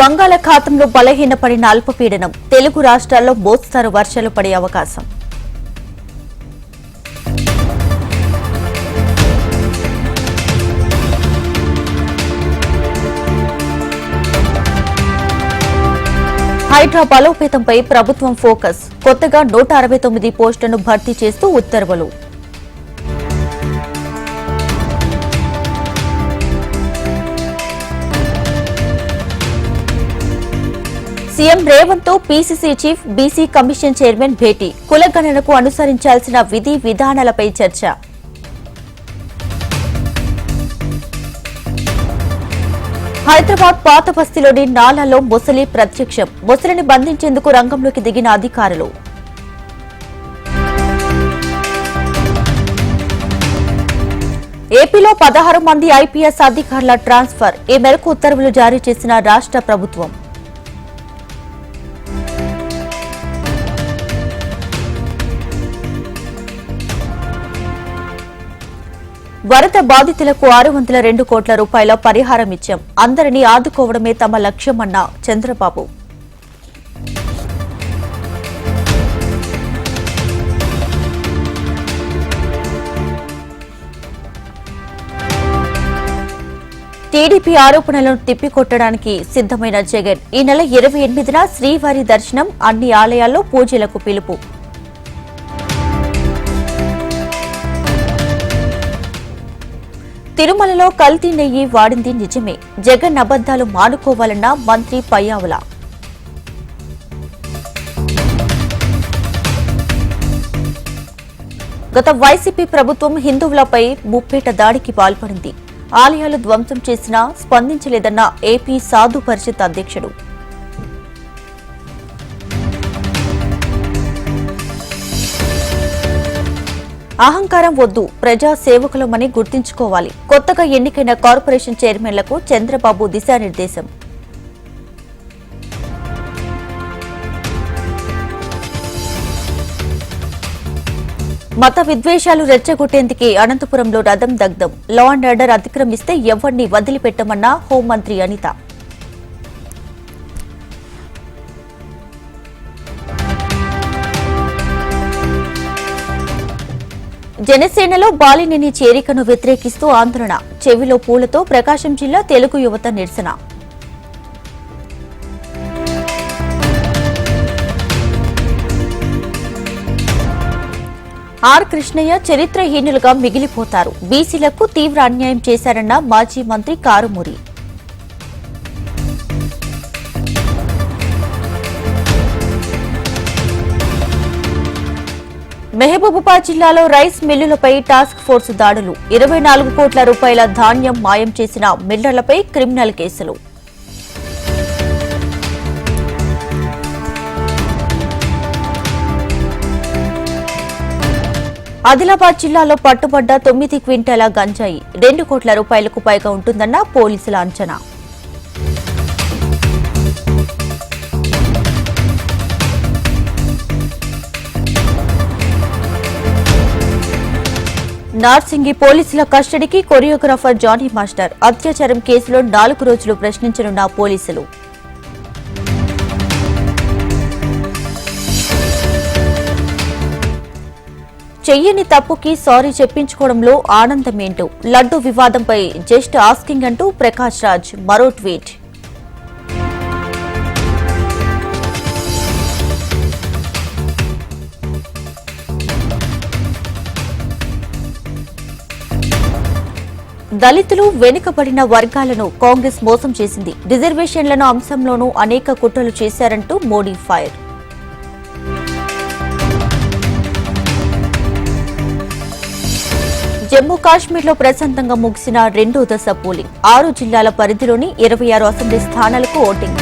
బంగాళాఖాతంలో బలహీనపడిన అల్పపీడనం తెలుగు రాష్ట్రాల్లో మోస్తారు వర్షాలు పడే అవకాశం. హైడ్రా బలోపేతంపై ప్రభుత్వం ఫోకస్. కొత్తగా నూట అరవై తొమ్మిది పోస్టులను భర్తీ చేస్తూ ఉత్తర్వులు. CM రేవంత్తో PCC chief BC commission chairman భేటీ. కులగణనకు అనుసరించాల్సిన విధి విధానాలపై చర్చ. హైదరాబాద్ పాత బస్తీలోని నాలాలో మొసలి ప్రత్యక్షం. మొసలిని బంధించేందుకు రంగంలోకి దిగిన అధికారులు. ఏపీలో పదహారు మంది ఐపీఎస్ అధికారుల ట్రాన్స్ఫర్. ఈ మేరకు ఉత్తర్వులు జారీ చేసిన రాష్ట్ర ప్రభుత్వం. వరద బాధితులకు ఆరు వందల రెండు కోట్ల రూపాయల పరిహారం ఇచ్చాం. అందరినీ ఆదుకోవడమే తమ లక్ష్యమన్న చంద్రబాబు. టీడీపీ ఆరోపణలను తిప్పికొట్టడానికి సిద్ధమైన జగన్. ఈ నెల ఇరవై ఎనిమిదిన శ్రీవారి దర్శనం అన్ని ఆలయాల్లో పూజలకు పిలుపు. తిరుమలలో కల్తీ నెయ్యి వాడింది నిజమే. జగన్ అబద్దాలు మానుకోవాలన్న మంత్రి పయ్యావుల. గత వైసీపీ ప్రభుత్వం హిందువులపై ముప్పేట దాడికి పాల్పడింది. ఆలయాలు ధ్వంసం చేసినా స్పందించలేదన్న ఏపీ సాధు పరిషత్ అధ్యక్షుడు. అహంకారం వద్దు ప్రజా సేవకులమని గుర్తుంచుకోవాలి. కొత్తగా ఎన్నికైన కార్పొరేషన్ చైర్మన్లకు చంద్రబాబు దిశానిర్దేశం. మత విద్వేషాలు రెచ్చగొట్టేందుకే అనంతపురంలో రథం దగ్ధం. లా అండ్ ఆర్డర్ అతిక్రమిస్తే ఎవరిని వదిలిపెట్టమన్న హోంమంత్రి అనిత. జనసేనలో బాలినేని చేరికను వ్యతిరేకిస్తూ ఆందోళన. చెవిలో పూలతో ప్రకాశం జిల్లా తెలుగు యువత నిరసన. ఆర్ కృష్ణయ్య చరిత్రహీనులుగా మిగిలిపోతారు. బీసీలకు తీవ్ర అన్యాయం చేశారన్న మాజీ మంత్రి కారుమూరి. మహబూబాబాద్ జిల్లాలో రైస్ మిల్లులపై టాస్క్ ఫోర్స్ దాడులు. ఇరవై నాలుగు కోట్ల రూపాయల ధాన్యం మాయం చేసిన మిల్లర్లపై క్రిమినల్ కేసులు. ఆదిలాబాద్ జిల్లాలో పట్టుబడ్డ తొమ్మిది క్వింటాల గంజాయి రెండు కోట్ల రూపాయలకు పైగా ఉంటుందన్న పోలీసుల అంచనా. నార్సింగి పోలీసుల కస్టడీకి కొరియోగ్రాఫర్ జానీ మాస్టర్. అత్యాచారం కేసులో నాలుగు రోజులు ప్రశ్నించనున్న పోలీసులు. చెయ్యని తప్పుకి సారీ చెప్పించుకోవడంలో ఆనందమేంటో లడ్డు వివాదంపై జస్ట్ ఆస్కింగ్ అంటూ ప్రకాష్ రాజ్ మరో ట్వీట్. దళితులు వెనుకబడిన వర్గాలను కాంగ్రెస్ మోసం చేసింది. రిజర్వేషన్లను అంశంలోనూ అనేక కుట్రలు చేశారంటూ మోడీ ఫైర్. జమ్మూ కాశ్మీర్లో ప్రశాంతంగా ముగిసిన రెండో దశ పోలింగ్. ఆరు జిల్లాల పరిధిలోని ఇరవై ఆరు అసెంబ్లీ స్థానాలకు ఓటింగ్.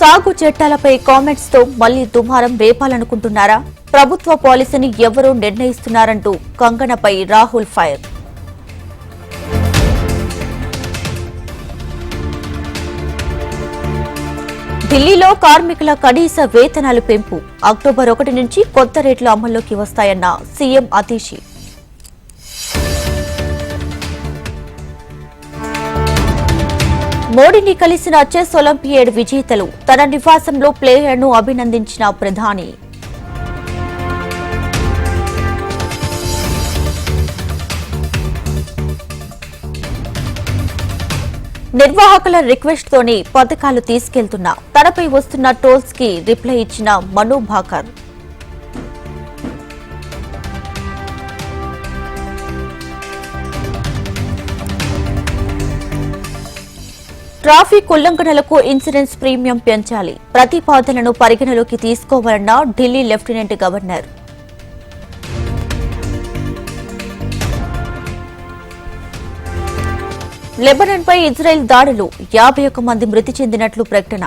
సాగు చట్టాలపై కామెంట్స్తో మళ్ళీ దుమారం రేపాలనుకుంటున్నారా ప్రభుత్వ పాలసీని ఎవరూ నిర్ణయిస్తున్నారంటూ కంగనపై రాహుల్ ఫైర్. ఢిల్లీలో కార్మికుల కనీస వేతనాలు పెంపు. అక్టోబర్ ఒకటి నుంచి కొత్త రేట్లు అమల్లోకి వస్తాయన్న సీఎం అతీషి. మోడీని కలిసిన చెస్ ఒలింపియాడ్ విజేతలు తన నివాసంలో ప్లేయర్ను అభినందించిన ప్రధాని. నిర్వాహకుల రిక్వెస్ట్ తోనే పథకాలు తీసుకెళ్తున్నా. తనపై వస్తున్న టోల్స్కి రిప్లై ఇచ్చిన మను భాకర్. ట్రాఫిక్ ఉల్లంఘనలకు ఇన్సూరెన్స్ ప్రీమియం పెంచాలి. ప్రతిపాదనను పరిగణలోకి తీసుకోవాలన్న ఢిల్లీ లెఫ్టినెంట్ గవర్నర్. లెబనాన్పై ఇజ్రాయెల్ దాడులు. యాభై ఒక్క మంది మృతి చెందినట్లు ప్రకటన.